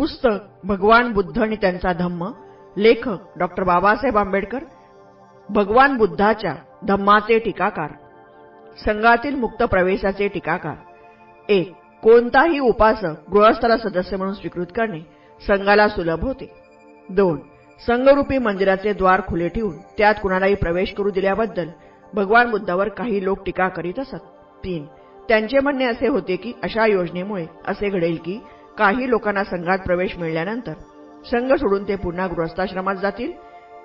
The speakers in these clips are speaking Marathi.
पुस्तक भगवान बुद्ध आणि त्यांचा धम्म लेखक डॉक्टर बाबासाहेब आंबेडकर भगवान बुद्धाच्या धम्माचे टीकाकार संघातील मुक्त प्रवेशाचे टीकाकार एक कोणताही उपासक गृहस्थाला सदस्य म्हणून स्वीकृत करणे संघाला सुलभ होते. दोन संघरूपी मंदिराचे द्वार खुले ठेवून त्यात कुणालाही प्रवेश करू दिल्याबद्दल भगवान बुद्धावर काही लोक टीका करीत असत. तीन त्यांचे म्हणणे असे होते की अशा योजनेमुळे असे घडेल की काही लोकांना संघात प्रवेश मिळाल्यानंतर संघ सोडून ते पुन्हा गृहस्थाश्रमात जातील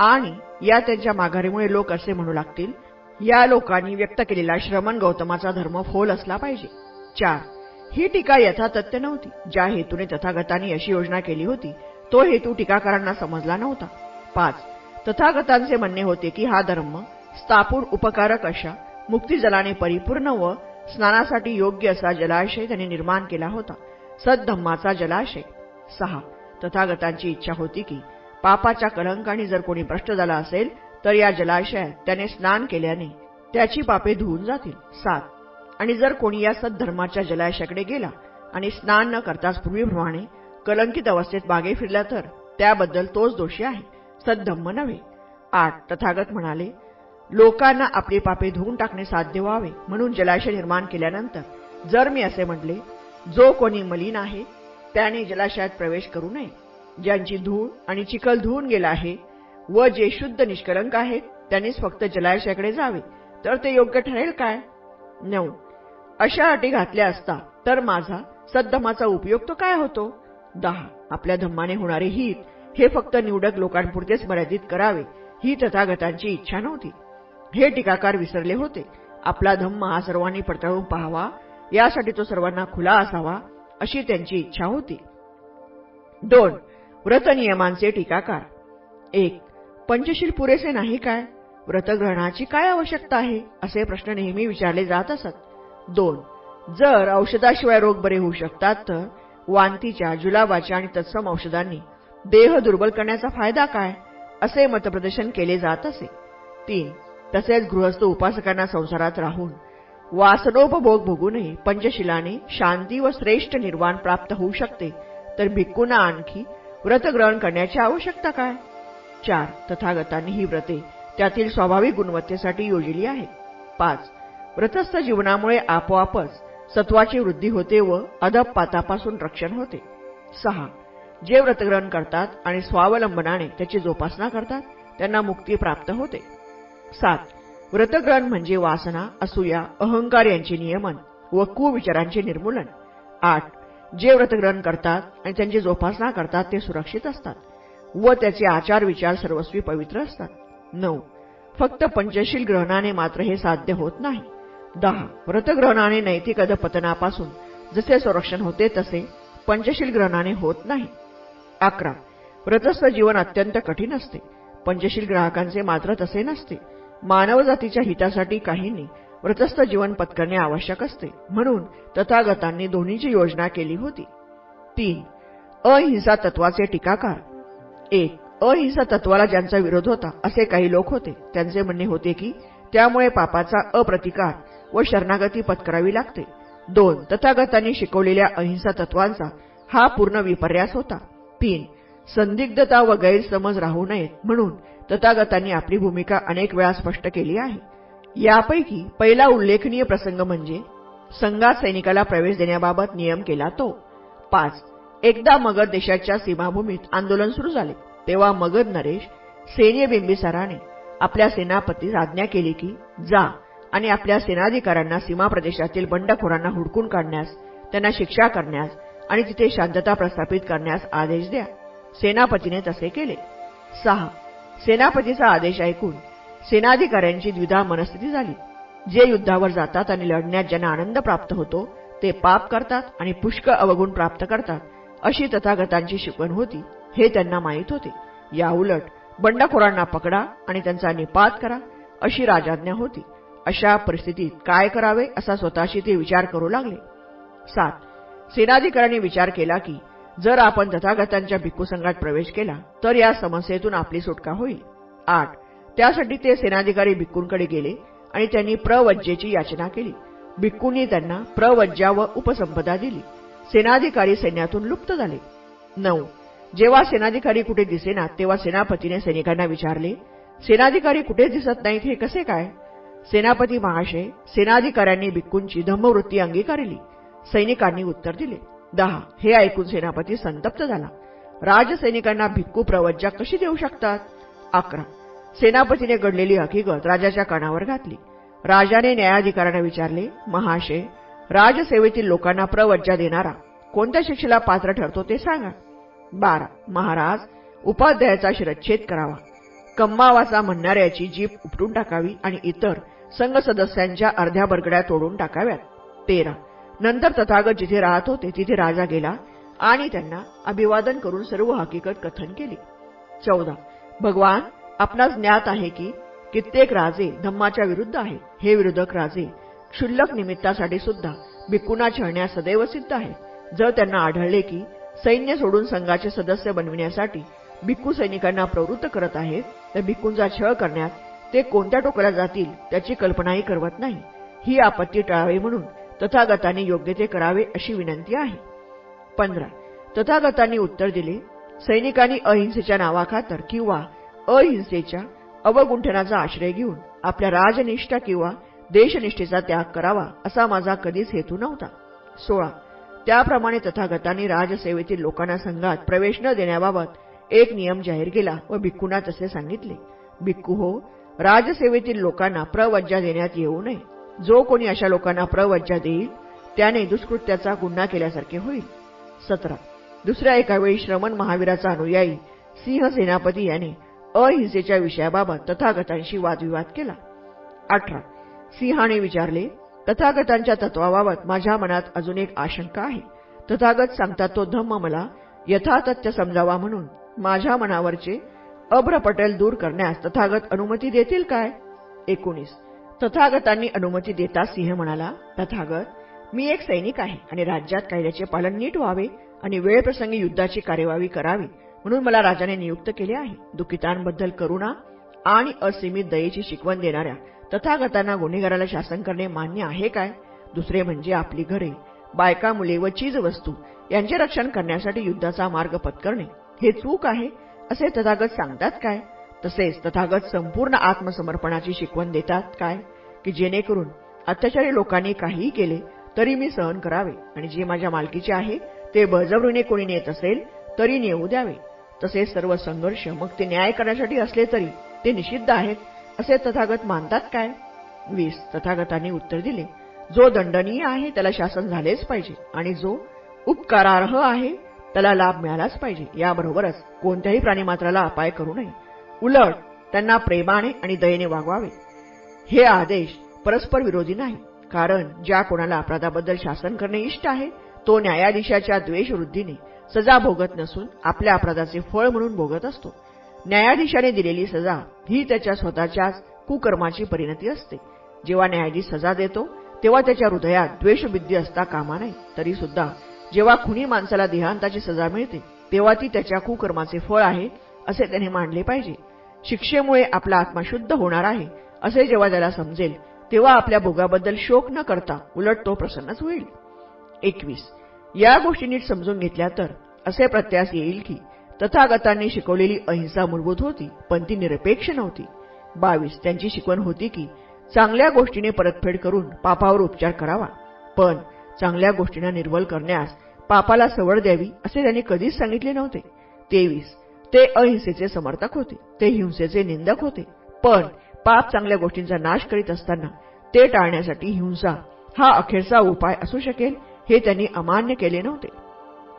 आणि या त्यांच्या माघारीमुळे लोक असे म्हणू लागतील या लोकांनी व्यक्त केलेला श्रमण गौतमाचा धर्म फोल असला पाहिजे. चार ही टीका यथातथ्य नव्हती. ज्या हेतूने तथागतांनी अशी योजना केली होती तो हेतू टीकाकारांना समजला नव्हता. पाच तथागतांचे म्हणणे होते की हा धर्म स्थापूर उपकारक अशा मुक्तीजलाने परिपूर्ण व स्नानासाठी योग्य असा जलाशय त्यांनी निर्माण केला होता. सद्धम्माचा जलाशय. सहा. तथागतांची इच्छा होती की पापाच्या कलंकाने जर कोणी भ्रष्ट झाला असेल तर या जलाशयात त्याने स्नान केल्याने त्याची पापे धुवून जातील. सात. आणि जर कोणी या सद्धर्माच्या जलाशयाकडे गेला आणि स्नान न करताच पूर्वीप्रमाणे कलंकित अवस्थेत मागे फिरला तर त्याबद्दल तोच दोषी आहे. सद्धम्म नव्हे. आठ. तथागत म्हणाले लोकांना आपली पापे धुवून टाकणे साध्य व्हावे म्हणून जलाशय निर्माण केल्यानंतर जर मी असे म्हटले जो कोणी मलिन आहे त्याने जलाशयात प्रवेश करू नये. ज्यांची धूळ आणि चिखल धुवून गेला आहे व जे शुद्ध निष्कलंक आहेत त्यांनीच फक्त जलाशयाकडे जावे. तर ते योग्य ठरेल काय? नऊ. अशा अटी घातल्या असता तर माझा सद्धमाचा उपयोग तो काय होतो? दहा. आपल्या धम्माने होणारे हित हे फक्त निवडक लोकांपुरतेच मर्यादित करावे ही तथागतांची इच्छा नव्हती. हे टीकाकार विसरले होते. आपला धम्म हा सर्वांनी पडताळून पाहावा यासाठी तो सर्वांना खुला असावा अशी त्यांची इच्छा होती. दोन व्रतनियमांचे टीकाकार. एक पंचशील पुरेसे नाही काय? व्रतग्रहणाची काय आवश्यकता आहे? असे प्रश्न नेहमी विचारले जात असत. दोन जर औषधाशिवाय रोग बरे होऊ शकतात तर वांतीच्या जुलाबाच्या आणि तत्सम औषधांनी देह दुर्बल करण्याचा फायदा काय? असे मतप्रदर्शन केले जात असे. तीन तसेच गृहस्थ उपासकांना संसारात राहून वासनोपभोग भोगूनही पंचशिलाने शांती व श्रेष्ठ निर्वाण प्राप्त होऊ शकते. तर भिक्कूंना आणखी व्रतग्रहण करण्याची आवश्यकता काय? चार. तथागतांनी ही व्रते त्यातील स्वाभाविक गुणवत्तेसाठी योजली आहेत. पाच. व्रतस्थ जीवनामुळे आपोआपच सत्वाची वृद्धी होते व अदपपातापासून रक्षण होते. सहा. जे व्रतग्रहण करतात आणि स्वावलंबनाने त्याची जोपासना करतात त्यांना मुक्ती प्राप्त होते. सात. व्रतग्रहण म्हणजे वासना असूया अहंकार यांचे नियमन व कुविचारांचे निर्मूलन. आठ जे व्रतग्रहण करतात आणि त्यांची जोपासना करतात ते सुरक्षित असतात व त्याचे आचार विचार सर्वस्वी पवित्र असतात. नऊ फक्त पंचशील ग्रहणाने मात्र हे साध्य होत नाही. दहा व्रतग्रहणाने नैतिक अधपतनापासून जसे संरक्षण होते तसे पंचशील ग्रहणाने होत नाही. अकरा व्रतस्थ जीवन अत्यंत कठीण असते. पंचशील ग्राहकांचे मात्र तसे नसते. मानवजातीच्या हितासाठी काहींनी व्रतस्थ जीवन पत्करणे आवश्यक असते. म्हणून तथागतांनी दोन्हीची योजना केली होती. तीन अहिंसा तत्वाचे टीकाकार. एक अहिंसा तत्वाला ज्यांचा विरोध होता असे काही लोक होते. त्यांचे म्हणणे होते की त्यामुळे पापाचा अप्रतिकार व शरणागती पत्करावी लागते. दोन तथागतांनी शिकवलेल्या अहिंसा तत्वांचा हा पूर्ण विपर्यास होता. तीन संदिग्धता व गैरसमज राहू नयेत. म्हणून तथागतांनी आपली भूमिका अनेक वेळा स्पष्ट केली आहे. यापैकी पहिला उल्लेखनीय प्रसंग म्हणजे संघात सैनिकाला प्रवेश देण्याबाबत नियम केला तो. पाच. एकदा मगध देशाच्या सीमाभूमीत आंदोलन सुरू झाले. तेव्हा मगध नरेश सैन्य बिंबिसाराने आपल्या सेनापतीस आज्ञा केली की जा आणि आपल्या सेनाधिकाऱ्यांना सीमा प्रदेशातील बंडखोरांना हुडकून काढण्यास त्यांना शिक्षा करण्यास आणि तिथे शांतता प्रस्थापित करण्यास आदेश द्या. सेनापतीने तसे केले. सहा. सेनापतीचा आदेश ऐकून सेनाधिकाऱ्यांची द्विधा मनस्थिती झाली. जे युद्धावर जातात आणि लढण्यात ज्यांना आनंद प्राप्त होतो ते पाप करतात आणि पुष्कळ अवगुण प्राप्त करतात अशी तथागतांची शिकवण होती हे त्यांना माहीत होते. याउलट बंडखोरांना पकडा आणि त्यांचा निपात करा अशी राजाज्ञा होती. अशा परिस्थितीत काय करावे असा स्वतःशी ते विचार करू लागले. सात सेनाधिकाऱ्यांनी विचार केला की जर आपण तथागतांच्या भिक्खू संघात प्रवेश केला तर या समस्येतून आपली सुटका होईल. आठ. त्यासाठी ते सेनाधिकारी भिक्कूंकडे गेले आणि त्यांनी प्रवज्जेची याचना केली. भिक्कूंनी त्यांना प्रवज्जा व उपसंपदा दिली. सेनाधिकारी सैन्यातून लुप्त झाले. नऊ. जेव्हा सेनाधिकारी कुठे दिसेना तेव्हा सेनापतीने सैनिकांना विचारले सेनाधिकारी कुठे दिसत नाहीत? हे कसे काय? सेनापती महाशय सेनाधिकाऱ्यांनी भिक्कूंची धम्मवृत्ती अंगीकारली. सैनिकांनी उत्तर दिले दहा. हे ऐकून सेनापती संतप्त झाला. राजसैनिकांना भिक्कू प्रवज्जा कशी देऊ शकतात? अकरा. सेनापतीने घडलेली हकीकत राजाच्या कानावर घातली. राजाने न्यायाधिकाऱ्यांना विचारले महाशय राजसेवेतील लोकांना प्रवज्जा देणारा कोणत्या शिक्षेला पात्र ठरतो ते सांगा. बारा. महाराज उपाध्यायाचा शिरच्छेद करावा. कम्मावाचा म्हणणाऱ्याची जीप उपटून टाकावी आणि इतर संघ सदस्यांच्या अर्ध्या बरगड्या तोडून टाकाव्यात. तेरा. नंतर तथागत जिथे राहत होते तिथे राजा गेला आणि त्यांना अभिवादन करून सर्व हकीकत कथन केली. चौदा. भगवान आपणास ज्ञात आहे की कित्येक राजे धम्माच्या विरुद्ध आहे. हे विरोधक राजे क्षुल्लक निमित्तासाठी सुद्धा भिक्कुना छळण्यास सदैव सिद्ध आहे. जर त्यांना आढळले की सैन्य सोडून संघाचे सदस्य बनविण्यासाठी भिक्खू सैनिकांना प्रवृत्त करत आहेत तर भिक्खूंचा छळ करण्यात ते कोणत्या टोकल्या जातील त्याची कल्पनाही करवत नाही. ही आपत्ती टाळावी म्हणून तथागतांनी योग्य ते करावे अशी विनंती आहे. पंधरा. तथागतांनी उत्तर दिले सैनिकांनी अहिंसेच्या नावाखातर किंवा अहिंसेच्या अवगुंठनाचा आश्रय घेऊन आपल्या राजनिष्ठा किंवा देशनिष्ठेचा त्याग करावा असा माझा कधीच हेतू नव्हता. सोळा. त्याप्रमाणे तथागतांनी राजसेवेतील लोकांना संघात प्रवेश न देण्याबाबत एक नियम जाहीर केला व भिक्खूंना तसे सांगितले. भिक्खू हो राजसेवेतील लोकांना प्रवज्जा देण्यात येऊ नये. जो कोणी अशा लोकांना प्रवज्जा देईल त्याने दुष्कृत्याचा गुन्हा केल्यासारखे होईल. सतरा. दुसऱ्या एका वेळी श्रमण महावीराचा अनुयायी सिंह सेनापती याने अहिंसेच्या विषयाबाबत तथागतांशी वादविवाद केला. अठरा. सिंहाने विचारले तथागतांच्या तत्वाबाबत माझ्या मनात अजून एक आशंका आहे. तथागत सांगतात तो धम्म मला यथातथ्य समजावा म्हणून माझ्या मनावरचे अभ्रपटेल दूर करण्यास तथागत अनुमती देतील काय? एकोणीस. तथागतांनी अनुमती देता सिंह म्हणाला तथागत मी एक सैनिक आहे आणि राज्यात कायद्याचे पालन नीट व्हावे आणि वेळप्रसंगी युद्धाची कार्यवाही करावी म्हणून मला राजाने नियुक्त केले आहे. दुखितांबद्दल करुणा आणि असीमित दयेची शिकवण देणाऱ्या तथागतांना गुन्हेगाराला शासन करणे मान्य आहे काय? दुसरे म्हणजे आपली घरे बायका मुले व चीज वस्तू यांचे रक्षण करण्यासाठी युद्धाचा मार्ग पत्करणे. हे चूक आहे असे तथागत सांगतात काय? तसेच तथागत संपूर्ण आत्मसमर्पणाची शिकवण देतात काय? की जेणेकरून अत्याचारी लोकांनी काहीही केले तरी मी सहन करावे. आणि जे माझ्या मालकीचे आहे ते बळजबरीने कोणी नेत असेल तरी नेऊ द्यावे. तसेच सर्व संघर्ष मग ते न्याय करण्यासाठी असले तरी ते निषिद्ध आहेत असे तथागत मानतात काय? वीस तथागतांनी उत्तर दिले जो दंडनीय आहे त्याला शासन झालेच पाहिजे. आणि जो उपकारार्ह आहे त्याला लाभ मिळालाच पाहिजे. याबरोबरच कोणत्याही प्राणीमात्राला अपाय करू नये. उलट त्यांना प्रेमाने आणि दयेने वागवावे. हे आदेश परस्पर विरोधी नाही कारण ज्या कोणाला अपराधाबद्दल शासन करणे इष्ट आहे तो न्यायाधीशाच्या द्वेषवृद्धीने सजा भोगत नसून आपल्या अपराधाचे फळ म्हणून भोगत असतो. न्यायाधीशाने दिलेली सजा ही त्याच्या स्वतःच्याच कुकर्माची परिणती असते. जेव्हा न्यायाधीश सजा देतो तेव्हा त्याच्या हृदयात द्वेषबुद्धी असता कामा नाही तरी सुद्धा जेव्हा खुनी माणसाला देहांताची सजा मिळते तेव्हा ती त्याच्या कुकर्माचे फळ आहे असे त्याने मांडले पाहिजे. शिक्षेमुळे आपला आत्मा शुद्ध होणार आहे असे जेव्हा त्याला समजेल तेव्हा आपल्या भोगाबद्दल शोक न करता उलट तो प्रसन्नच होईल. एकवीस. या गोष्टी नीट समजून घेतल्या तर असे प्रत्यास येईल की तथागतांनी शिकवलेली अहिंसा मूलभूत होती पण ती निरपेक्ष नव्हती. बावीस. त्यांची शिकवण होती की चांगल्या गोष्टीने परतफेड करून पापावर उपचार करावा पण चांगल्या गोष्टींना निर्बल करण्यास पापाला सवड द्यावी असे त्यांनी कधीच सांगितले नव्हते. तेवीस. ते अहिंसेचे समर्थक होते. ते हिंसेचे निंदक होते. पण पाप चांगल्या गोष्टींचा नाश करीत असताना ते टाळण्यासाठी हिंसा हा अखेरचा उपाय असू शकेल हे त्यांनी अमान्य केले नव्हते.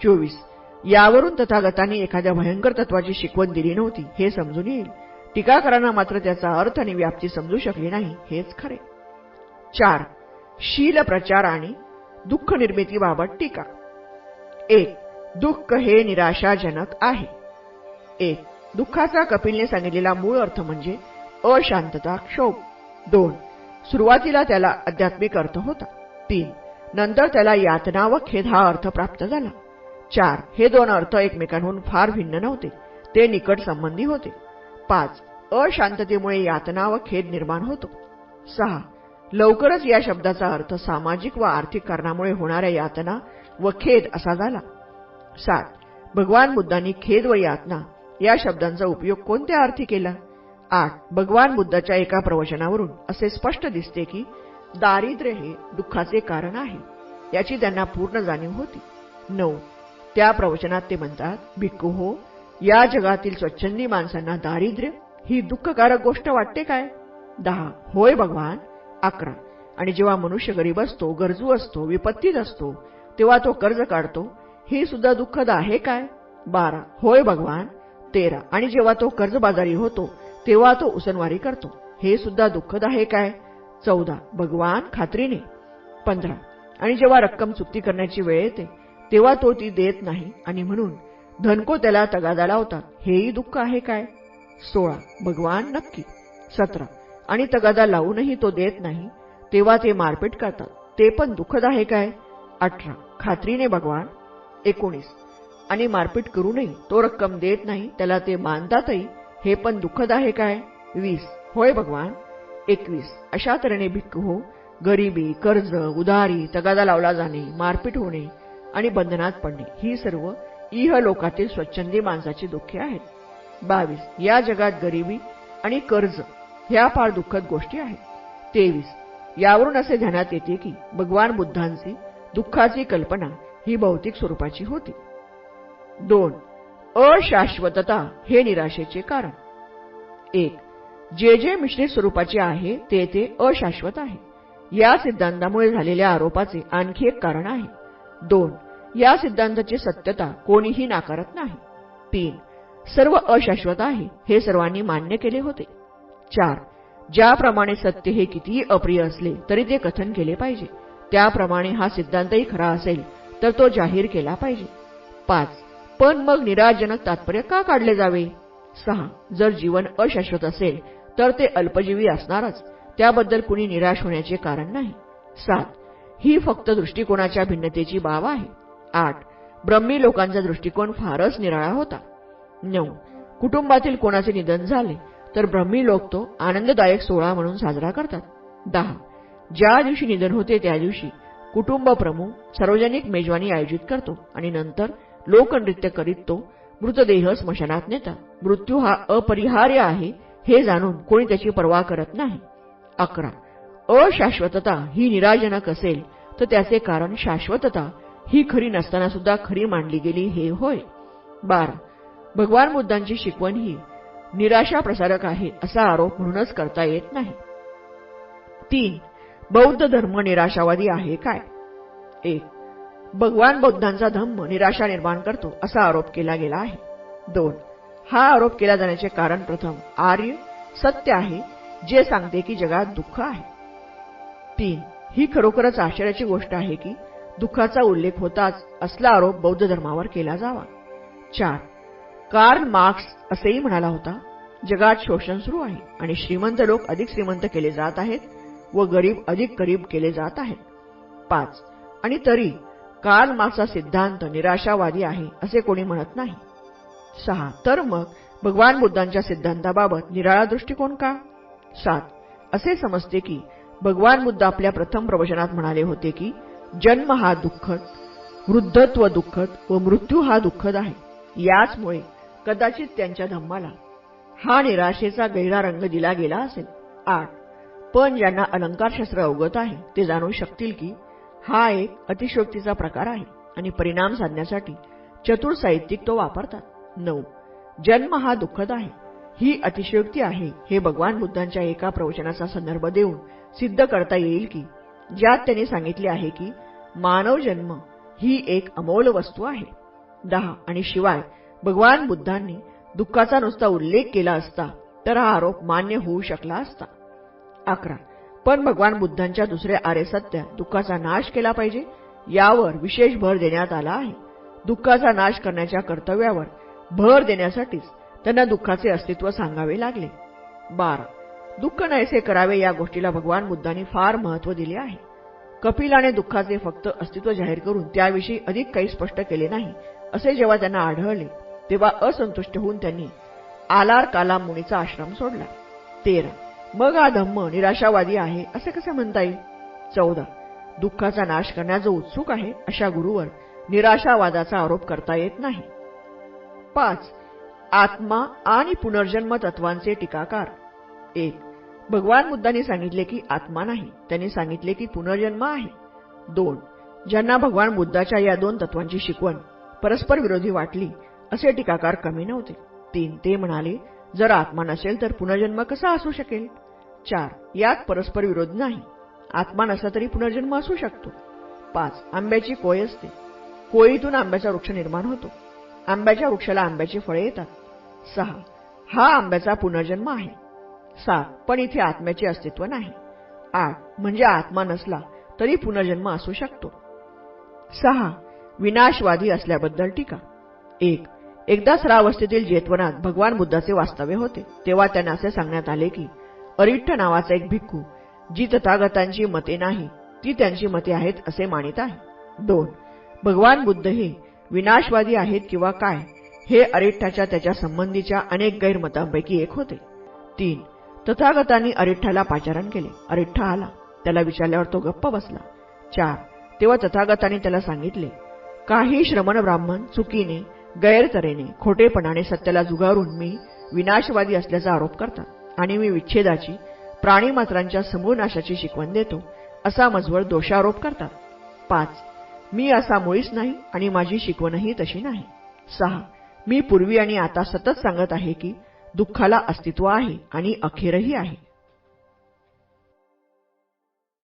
चोवीस. यावरून तथागतांनी एखाद्या भयंकर तत्वाची शिकवण दिली नव्हती हे समजून येईल. टीकाकारांना मात्र त्याचा अर्थ आणि व्याप्ती समजू शकली नाही हेच खरे. चार. शील प्रचार आणि दुःख निर्मितीबाबत टीका. एक. दुःख हे निराशाजनक आहे. एक दुःखाचा कपिलने सांगितलेला मूळ अर्थ म्हणजे अशांतता क्षोभ. दोन सुरुवातीला त्याला आध्यात्मिक अर्थ होता. तीन नंतर त्याला यातना व खेद हा अर्थ प्राप्त झाला. चार हे दोन अर्थ एकमेकांहून फार भिन्न नव्हते. ते निकट संबंधी होते. पाच अशांततेमुळे यातना व खेद निर्माण होतो. सहा लवकरच या शब्दाचा अर्थ सामाजिक व आर्थिक कारणामुळे होणाऱ्या यातना व खेद असा झाला. सात भगवान बुद्धांनी खेद व यातना या शब्दांचा उपयोग कोणत्या अर्थी केला? आठ भगवान बुद्धाच्या एका प्रवचनावरून असे स्पष्ट दिसते की दारिद्र्य हे दुःखाचे कारण आहे याची त्यांना पूर्ण जाणीव होती. नऊ त्या प्रवचनात ते म्हणतात भिक्खू हो या जगातील स्वच्छंदी माणसांना दारिद्र्य ही दुःखकारक गोष्ट वाटते काय? दहा होय भगवान. अकरा आणि जेव्हा मनुष्य गरीब असतो गरजू असतो विपत्तीत असतो तेव्हा तो कर्ज काढतो हे सुद्धा दुःखद आहे काय? बारा होय भगवान. तेरा. आणि जेव्हा तो कर्जबाजारी होतो तेव्हा तो उसनवारी करतो. हे सुद्धा दुःखद आहे काय? चौदा. भगवान खात्रीने. पंधरा. आणि जेव्हा रक्कम चुकती करण्याची वेळ येते तेव्हा तो ती देत नाही आणि म्हणून धनको त्याला तगादा लावतात. हेही दुःख आहे काय? सोळा. भगवान नक्की. सतरा. आणि तगादा लावूनही तो देत नाही तेव्हा ते मारपीट करतात. ते पण दुःखद आहे काय? अठरा. खात्रीने भगवान. एकोणीस. आणि मारपीट करूनही तो रक्कम देत नाही त्याला ते मानतातही हे पण दुःखद आहे काय? वीस. होय भगवान? एकवीस. अशा तऱ्हेने भिक्खू हो गरिबी कर्ज उधारी तगादा लावला जाणे मारपीट होणे आणि बंधनात पडणे ही सर्व इह लोकातील स्वच्छंदी माणसाची दुःखे आहेत. बावीस. या जगात गरिबी आणि कर्ज ह्या फार दुःखद गोष्टी आहेत. तेवीस. यावरून असे ध्यानात येते की भगवान बुद्धांची दुःखाची कल्पना ही भौतिक स्वरूपाची होती. दोन अशाश्वतता हे निराशेचे कारण. एक जे जे मिश्रित स्वरूपाचे आहे ते ते अशाश्वत आहे. या सिद्धांतामुळे झालेल्या आरोपाचे आणखी एक कारण आहे. दोन या सिद्धांताची सत्यता कोणीही नाकारत नाही. तीन सर्व अशाश्वत आहे हे सर्वांनी मान्य केले होते. चार ज्याप्रमाणे सत्य हे कितीही अप्रिय असले तरी ते कथन केले पाहिजे. त्याप्रमाणे हा सिद्धांतही खरा असेल तर तो जाहीर केला पाहिजे. पाच पण मग निराजनक तात्पर्य का काढले जावे? सहा. जर जीवन अशाश्वत असेल तर ते अल्पजीवी असणारच. त्याबद्दल कुणी निराश होण्याचे कारण नाही. सात. ही फक्त दृष्टिकोनाच्या भिन्नतेची बाब आहे. आठ. ब्रह्मी लोकांचा दृष्टिकोन फारच निराळा होता. नऊ. कुटुंबातील कोणाचे निधन झाले तर ब्रह्मी लोक तो आनंददायक सोहळा म्हणून साजरा करतात. दहा. ज्या दिवशी निधन होते त्या दिवशी कुटुंब प्रमुख सार्वजनिक मेजवानी आयोजित करतो आणि नंतर लोकनृत्य करीत तो मृतदेह स्मशानात नेतात. मृत्यू हा अपरिहार्य आहे हे जाणून कोणी त्याची पर्वा करत नाही. अकरा. अशाश्वतता ही निराजनक असेल तर त्याचे कारण शाश्वतता ही खरी नसताना सुद्धा खरी मांडली गेली हे होय. बारा. भगवान बुद्धांची शिकवण ही निराशा प्रसारक आहे असा आरोप म्हणूनच करता येत नाही. तीन. बौद्ध धर्म निराशावादी आहे काय? एक. भगवान बौद्धांचा धम्म निराशा निर्माण करतो असा आरोप केला गेला आहे. दोन हा आरोप केला जाण्याचे कारण प्रथम आर्य सत्य आहे जे सांगते की जगात दुःख आहे. तीन ही खरोखरच आश्चर्याची गोष्ट आहे की दुःखाचा उल्लेख होताच असला आरोप बौद्ध धर्मावर केला जावा. चार कार्ल मार्क्स असेही म्हणाला होता जगात शोषण सुरू आहे आणि श्रीमंत लोक अधिक श्रीमंत केले जात आहेत व गरीब अधिक गरीब केले जात आहेत. पाच आणि तरी काल मार्क्सचा सिद्धांत निराशावादी आहे असे कोणी म्हणत नाही. सहा तर मग भगवान बुद्धांच्या सिद्धांताबाबत निराळा दृष्टिकोन का? सात असे समजते की भगवान बुद्ध आपल्या प्रथम प्रवचनात म्हणाले होते की जन्म हा दुःखद वृद्धत्व दुःखद व मृत्यू हा दुःखद आहे. याचमुळे कदाचित त्यांच्या धम्माला हा निराशेचा गहिरा रंग दिला गेला असेल. आठ पण ज्यांना अलंकारशास्त्र अवगत आहे ते जाणू शकतील की हा एक अतिशोक्तीचा प्रकार आहे आणि परिणाम साधण्यासाठी चतुर साहित्यिक तो वापरतात. नऊ. जन्म हा दुःखद आहे. ही अतिशयोक्ती आहे हे भगवान बुद्धांच्या एका प्रवचनाचा संदर्भ देऊन सिद्ध करता येईल की ज्यात त्यांनी सांगितले आहे की मानव जन्म ही एक अमोल वस्तू आहे. दहा. आणि शिवाय भगवान बुद्धांनी दुःखाचा नुसता उल्लेख केला असता तर हा आरोप मान्य होऊ शकला असता. अकरा. पण भगवान बुद्धांच्या दुसरे आरे सत्य दुःखाचा नाश केला पाहिजे यावर विशेष भर देण्यात आला आहे. दुःखाचा नाश करण्याच्या कर्तव्यावर भर देण्यासाठीच त्यांना दुःखाचे अस्तित्व सांगावे लागले. बारा. दुःख नाहीसे करावे या गोष्टीला भगवान बुद्धांनी फार महत्त्व दिले आहे. कपिलाने दुःखाचे फक्त अस्तित्व जाहीर करून त्याविषयी अधिक काही स्पष्ट केले नाही असे जेव्हा त्यांना आढळले तेव्हा असंतुष्ट होऊन त्यांनी आलार काला मुनीचा आश्रम सोडला. तेरा. मग हा धम्म निराशावादी आहे असे कसे म्हणता येईल? चौदा. दुःखाचा नाश करण्याचा उत्सुक आहे अशा गुरुवर निराशावादाचा आरोप करता येत नाही. पाच. आत्मा आणि पुनर्जन्म तत्वांचे टीकाकार. एक. भगवान बुद्धांनी सांगितले की आत्मा नाही त्यांनी सांगितले की पुनर्जन्म आहे. दोन. ज्यांना भगवान बुद्धाच्या या दोन तत्वांची शिकवण परस्पर विरोधी वाटली असे टीकाकार कमी नव्हते. तीन. ते म्हणाले जर आत्मा नसेल तर पुनर्जन्म कसा असू शकेल? चार यात परस्पर विरोध नाही. आत्मा नसला तरी पुनर्जन्म असू शकतो. पाच आंब्याची कोय असते. कोयीतून आंब्याचा वृक्ष निर्माण होतो. आंब्याच्या वृक्षाला आंब्याची फळे येतात. सहा हा आंब्याचा पुनर्जन्म आहे. सात पण इथे आत्म्याचे अस्तित्व नाही. आठ म्हणजे आत्मा नसला तरी पुनर्जन्म असू शकतो. सहा विनाशवादी असल्याबद्दल टीका. एक एकदा सरावस्थेतील जेतवनात भगवान बुद्धाचे वास्तव्य होते. तेव्हा त्यांना असे सांगण्यात आले की अरिठ्ठ नावाचा एक भिक्खू जी तथागतांची मते नाही ती त्यांची मते आहेत असे मानित आहे. दोन भगवान बुद्ध हे विनाशवादी आहेत किंवा काय हे अरिठ्ठाच्या त्याच्या संबंधीच्या अनेक गैरमतांपैकी एक होते. तीन तथागतांनी अरिठ्ठाला पाचारण केले. अरिठ्ठा आला त्याला विचारल्यावर तो गप्प बसला. चार तेव्हा तथागतांनी त्याला सांगितले काही श्रमण ब्राह्मण चुकीने गैरतरेने खोटेपणाने सत्याला जुगारून मी विनाशवादी असल्याचा आरोप करतात. आणि मी विच्छेदाची प्राणीमात्रांच्या समूळ नाशाची शिकवण देतो असा मजवळ दोषारोप करतात. पाच मी असा मुळीच नाही आणि माझी शिकवणही तशी नाही. सहा मी पूर्वी आणि आता सतत सांगत आहे की दुःखाला अस्तित्व आहे आणि अखेरही आहे.